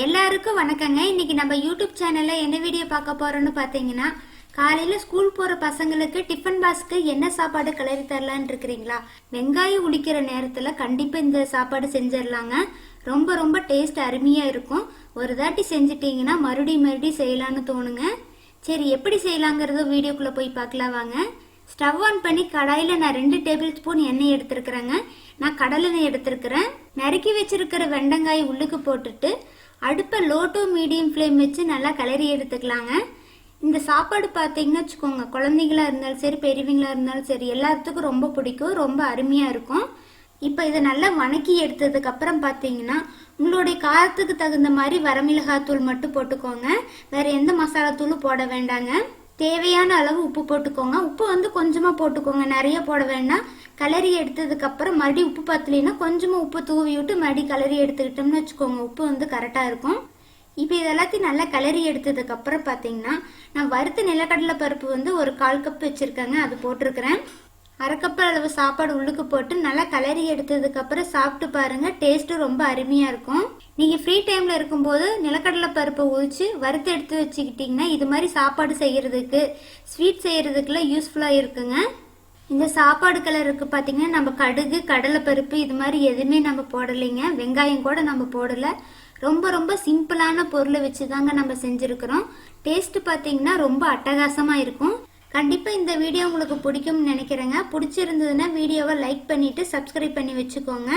எல்லாருக்கும் வணக்கங்க. இன்னைக்கு நம்ம யூடியூப் சேனல்ல என்ன வீடியோ பார்க்க போறோம்னு பார்த்தீங்கன்னா காலையில ஸ்கூல் போற பசங்களுக்கு டிஃபன் பாக்ஸ்க்கு என்ன சாப்பாடு கிளறி தரலான் இருக்கிறீங்களா? வெங்காயம் உடிக்கிற நேரத்துல கண்டிப்பா இந்த சாப்பாடு செஞ்சிடலாங்க. ரொம்ப ரொம்ப டேஸ்ட் அருமையா இருக்கும். ஒரு தாட்டி செஞ்சிட்டீங்கன்னா மறுபடியும் மறுபடியும் செய்யலாம்னு தோணுங்க. சரி எப்படி செய்யலாங்கிறத வீடியோக்குள்ள போய் பார்க்கலாம் வாங்க. ஸ்டவ் ஆன் பண்ணி கடாயில் நான் ரெண்டு டேபிள் ஸ்பூன் எண்ணெய் எடுத்துருக்குறேங்க. நான் கடலெண்ணெய் எடுத்துருக்குறேன். நறுக்கி வச்சிருக்கிற வெண்டங்காய் உள்ளுக்கு போட்டுட்டு அடுப்பை லோ டு மீடியம் ஃப்ளேம் வச்சு நல்லா கிளறி எடுத்துக்கலாங்க. இந்த சாப்பாடு பார்த்தீங்கன்னா வச்சுக்கோங்க. குழந்தைங்களா இருந்தாலும் சரி பெரியவங்களா இருந்தாலும் சரி எல்லாத்துக்கும் ரொம்ப பிடிக்கும் ரொம்ப அருமையாக இருக்கும். இப்போ இதை நல்லா வணக்கி எடுத்ததுக்கு அப்புறம் பார்த்தீங்கன்னா உங்களுடைய காரத்துக்கு தகுந்த மாதிரி வரமிளகாத்தூள் மட்டும் போட்டுக்கோங்க. வேற எந்த மசாலா தூளும் போட வேண்டாங்க. தேவையான அளவு உப்பு போட்டுக்கோங்க. உப்பு வந்து கொஞ்சமாக போட்டுக்கோங்க. நிறைய போட வேண்டாம். கலரி எடுத்ததுக்கப்புறம் மறுபடியும் உப்பு பத்தலைன்னா கொஞ்சமாக உப்பு தூவி விட்டு மறுபடியும் கலரி எடுத்துக்கிட்டோம்னு வச்சுக்கோங்க. உப்பு வந்து கரெக்டாக இருக்கும். இப்போ இதெல்லாத்தையும் நல்லா கலரி எடுத்ததுக்கப்புறம் பார்த்தீங்கன்னா நான் வறுத்த நிலக்கடலை பருப்பு வந்து ஒரு கால் கப் வச்சுருக்கேங்க. அது போட்டிருக்கிறேன். அரை கப் அளவு சாப்பாடு உள்ளுக்கு போட்டு நல்லா கலரி எடுத்ததுக்கப்புறம் சாப்பிட்டு பாருங்கள் டேஸ்ட்டும் ரொம்ப அருமையாக இருக்கும். நீங்கள் ஃப்ரீ டைமில் இருக்கும்போது நிலக்கடலை பருப்பை உதிச்சு வறுத்து எடுத்து வச்சுக்கிட்டிங்கன்னா இது மாதிரி சாப்பாடு செய்கிறதுக்கு ஸ்வீட் செய்கிறதுக்குலாம் யூஸ்ஃபுல்லாக இருக்குங்க. இந்த சாப்பாடு கலருக்கு பார்த்தீங்கன்னா நம்ம கடுகு கடலைப்பருப்பு இது மாதிரி எதுவுமே நம்ம போடலைங்க. வெங்காயம் கூட நம்ம போடலை. ரொம்ப ரொம்ப சிம்பிளான பொருளை வச்சு தாங்க நம்ம செஞ்சுருக்கிறோம். டேஸ்ட்டு பார்த்தீங்கன்னா ரொம்ப அட்டகாசமாக இருக்கும். கண்டிப்பாக இந்த வீடியோ உங்களுக்கு பிடிக்கும்னு நினைக்கிறேங்க. பிடிச்சிருந்ததுன்னா வீடியோவை லைக் பண்ணிவிட்டு சப்ஸ்கிரைப் பண்ணி வச்சுக்கோங்க.